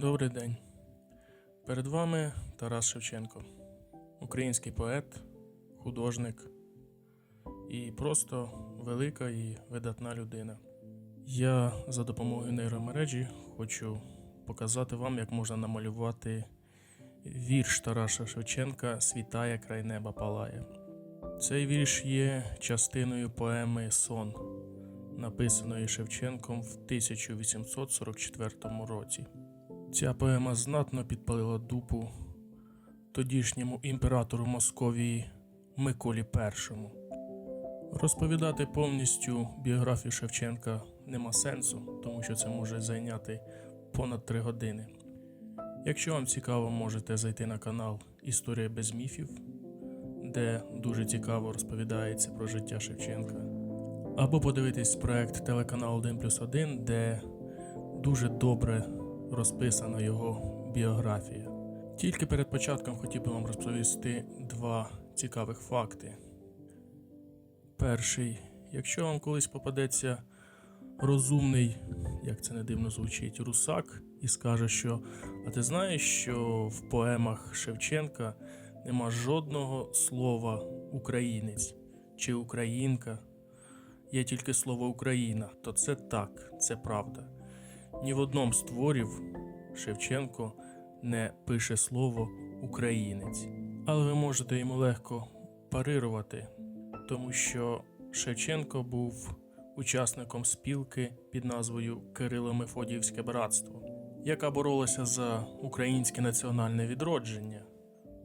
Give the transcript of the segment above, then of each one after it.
Добрий день. Перед вами Тарас Шевченко, український поет, художник і просто велика і видатна людина. Я за допомогою нейромережі хочу показати вам, як можна намалювати вірш Тараса Шевченка Світає край неба палає. Цей вірш є частиною поеми Сон, написаної Шевченком в 1844 році. Ця поема знатно підпалила дупу тодішньому імператору Московії Миколі І. Розповідати повністю біографію Шевченка нема сенсу, тому що це може зайняти понад три години. Якщо вам цікаво, можете зайти на канал Історія без міфів, де дуже цікаво розповідається про життя Шевченка. Або подивитись проект телеканал 1 плюс 1, де дуже добре розписана його біографія. Тільки перед початком хотів би вам розповісти два цікавих факти. Перший, якщо вам колись попадеться розумний, як це не дивно звучить, русак, і скаже, що а ти знаєш, що в поемах Шевченка нема жодного слова українець чи українка, є тільки слово Україна, то це так, це правда. Ні в одному з творів Шевченко не пише слово українець, але ви можете йому легко парирувати, тому що Шевченко був учасником спілки під назвою Кирило-Мефодіївське братство, яка боролася за українське національне відродження.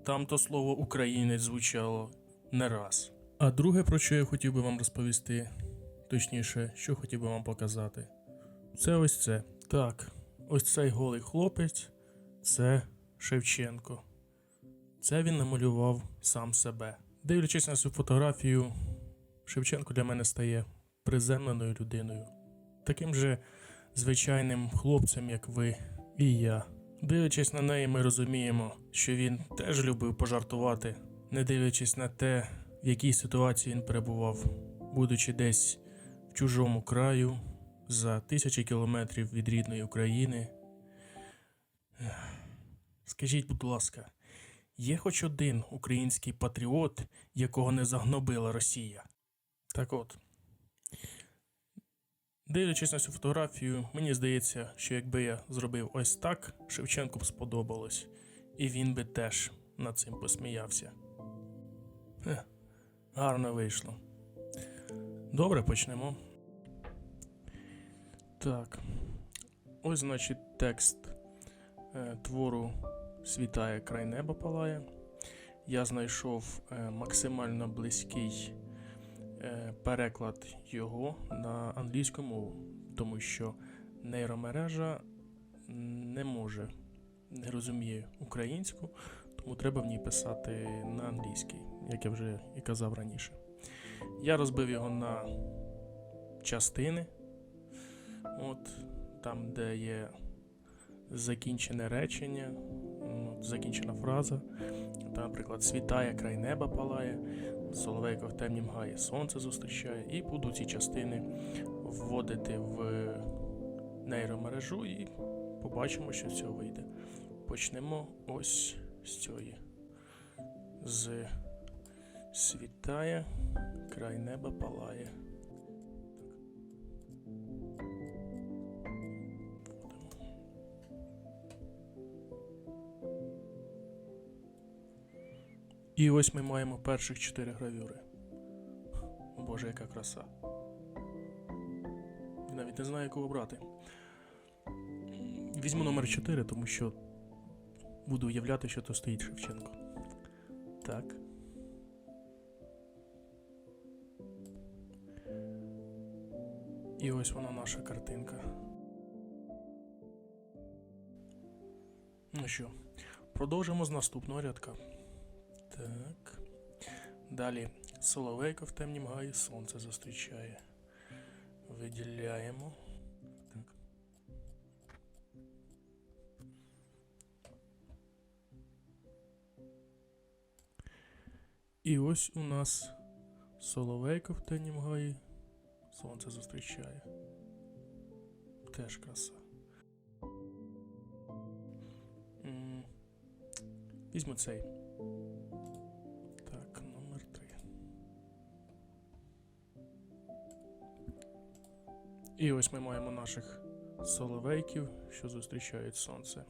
Там то слово українець звучало не раз. А друге, про що я хотів би вам розповісти, точніше, що хотів би вам показати, це ось це. Так, ось цей голий хлопець це Шевченко. Це він намалював сам себе. Дивлячись на цю фотографію, Шевченко для мене стає приземленою людиною, таким же звичайним хлопцем, як ви і я. Дивлячись на неї, ми розуміємо, що він теж любив пожартувати, не дивлячись на те, в якій ситуації він перебував, будучи десь в чужому краю, за тисячі кілометрів від рідної України. Скажіть, будь ласка, є хоч один український патріот, якого не загнобила Росія? Так от. Дивлячись на цю фотографію, мені здається, що якби я зробив ось так, Шевченку б сподобалось, і він би теж над цим посміявся. Гарно вийшло. Добре, почнемо. Так. Ось, значить, текст е, твору Світає край неба палає. Я знайшов е, максимально близький е, переклад його на англійську мову, тому що нейромережа не може, не розуміє українську, тому треба в ній писати на англійській, як я вже і казав раніше. Я розбив його на частини. От там, де є закінчене речення, закінчена фраза. Там, наприклад, світає, край неба палає, соловейко в темнім гає, сонце зустрічає, і буду ці частини вводити в нейромережу і побачимо, що з цього вийде. Почнемо ось з цієї. З світає, край неба палає. І ось ми маємо перших чотири гравюри. Боже, яка краса. Я навіть не знаю, яку обрати. Візьму номер 4, тому що буду уявляти, що то стоїть Шевченко. Так. І ось вона наша картинка. Ну що, продовжимо з наступного рядка. Так. Далі Соловейко в темнім гаї сонце зустрічає. Виділяємо. Так. І ось у нас Соловейко в темнім гаї сонце зустрічає. Теж краса. Візьму цей. І ось ми маємо наших соловейків, що зустрічають сонце.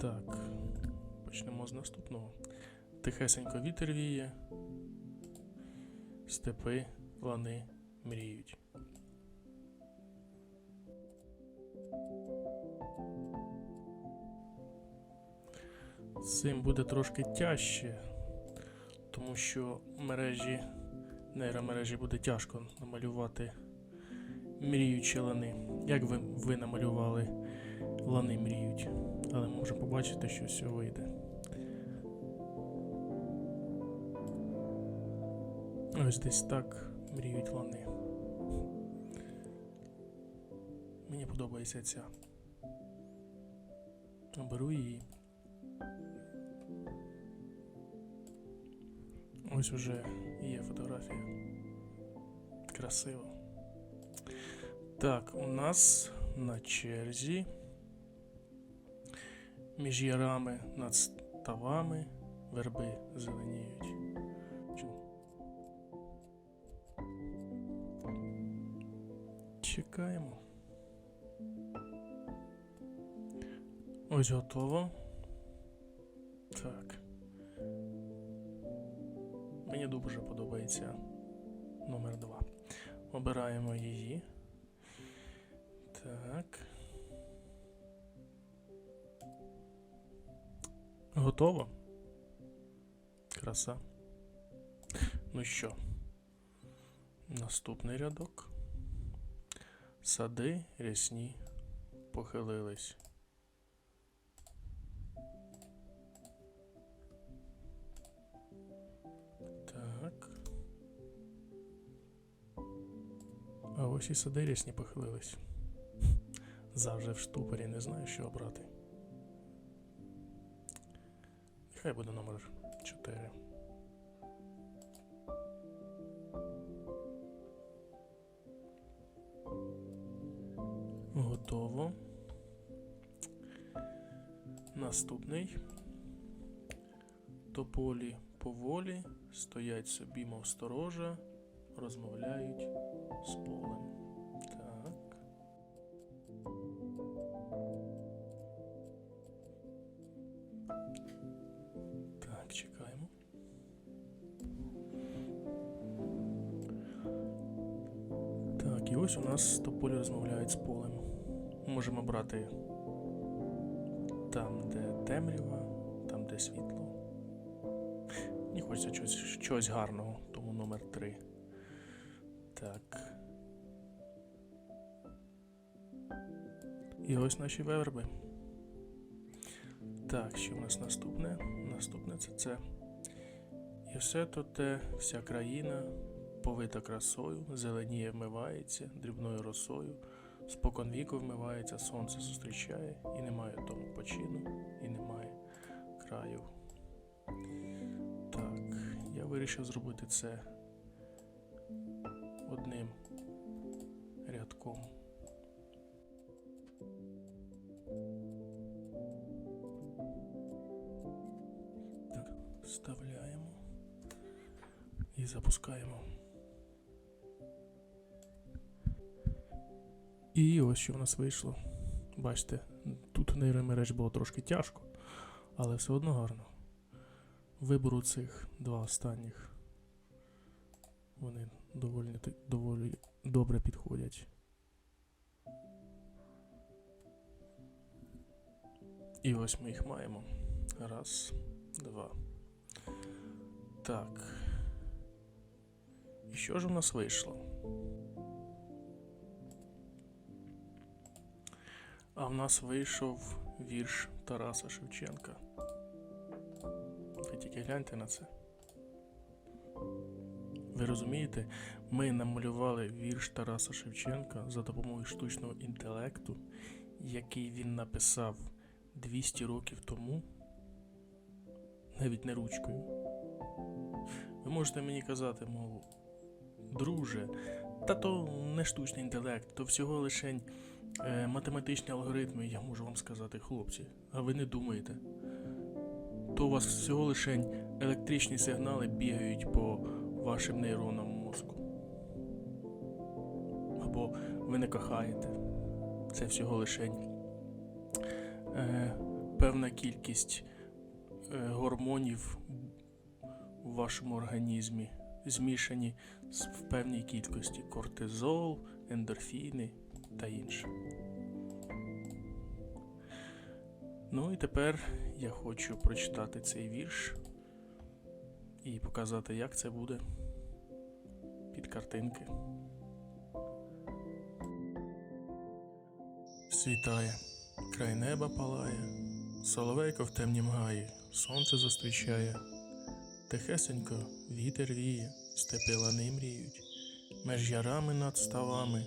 Так, почнемо з наступного. Тихесенько вітер віє, степи, лани мріють. Цим буде трошки тяжче, тому що мережі, нейромережі буде тяжко намалювати мріючі лани. Як ви, ви намалювали лани мріють? Але можемо побачити, що все вийде. Ось десь так мріють лани. Мені подобається ця. Оберу її. Ось уже є фотографія. Красиво. Так, у нас на черзі між ярами над ставами верби зеленіють. Чекаємо. Ось готово. Так. Мені дуже подобається номер 2. Обираємо її. Так. Готово. Краса. Ну що? Наступний рядок. Сади рясні похилились. А ось і сади рясні похилились. Завжди в штупорі не знаю, що обрати. Нехай буде номер 4. Готово. Наступний. Тополі поволі стоять собі, мов сторожа, розмовляють з полем. Ось у нас тополі розмовляють з полем. Можемо брати там, де темрява, там, де світло. Мені хочеться щось, щось гарного, тому номер 3. Так. І ось наші верби. Так, що в нас наступне? Наступне це це. І все то те, вся країна, повита красою, зеленіє вмивається, дрібною росою, спокон віку вмивається, сонце зустрічає, і немає тому почину, і немає краю. Так, я вирішив зробити це одним рядком. Так, вставляємо і запускаємо. І ось що в нас вийшло. Бачите, тут нейромереж було трошки тяжко, але все одно гарно. Виберу цих два останніх. Вони доволі, доволі добре підходять. І ось ми їх маємо. Раз, два. Так. І що ж у нас вийшло? А в нас вийшов вірш Тараса Шевченка. Ви тільки гляньте на це. Ви розумієте, ми намалювали вірш Тараса Шевченка за допомогою штучного інтелекту, який він написав 200 років тому, навіть не ручкою. Ви можете мені казати, мов, друже, та то не штучний інтелект, то всього лише е, математичні алгоритми, я можу вам сказати, хлопці, а ви не думаєте. то у вас всього лише електричні сигнали бігають по вашим нейронам мозку. Або ви не кохаєте. Це всього лише е, певна кількість е, гормонів у вашому організмі, змішані в певній кількості кортизол, ендорфіни та інше. Ну і тепер я хочу прочитати цей вірш і показати, як це буде під картинки. Світає, край неба палає, соловейко в темнім гаї, сонце зустрічає, тихесенько вітер віє, степи лани мріють, меж ярами над ставами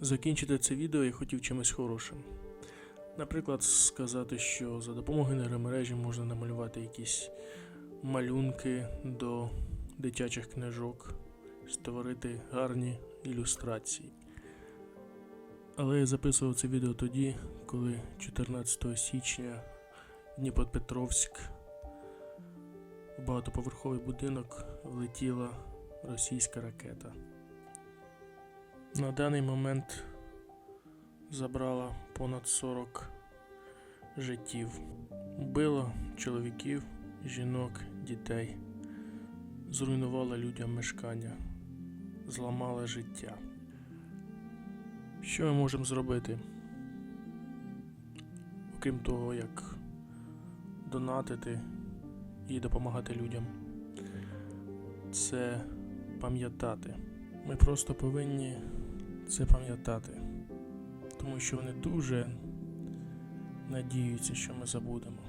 Закінчити це відео я хотів чимось хорошим. Наприклад, сказати, що за допомогою нейромережі можна намалювати якісь малюнки до дитячих книжок, створити гарні ілюстрації. Але я записував це відео тоді, коли 14 січня Дніпропетровськ в багатоповерховий будинок влетіла російська ракета. На даний момент забрала понад 40 життів, вбила чоловіків, жінок, дітей, зруйнувала людям мешкання, зламала життя. Що ми можемо зробити? Окрім того, як донатити і допомагати людям, це пам'ятати. Ми просто повинні це пам'ятати тому що вони дуже надіються, що ми забудемо.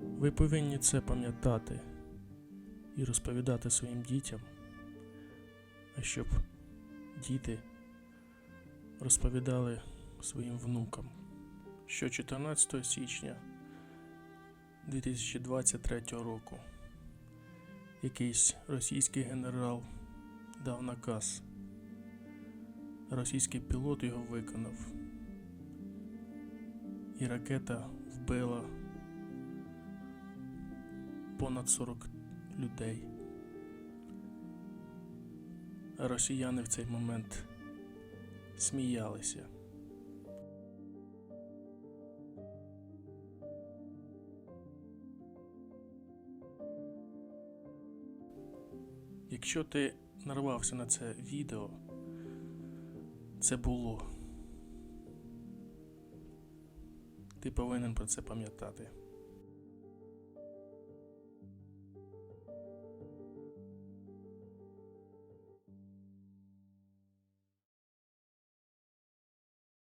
Ви повинні це пам'ятати і розповідати своїм дітям, а щоб діти розповідали своїм внукам, що 14 січня 2023 року якийсь російський генерал дав наказ російський пілот його виконав. І ракета вбила понад 40 людей. А росіяни в цей момент сміялися. Якщо ти нарвався на це відео, це було. Ти повинен про це пам'ятати.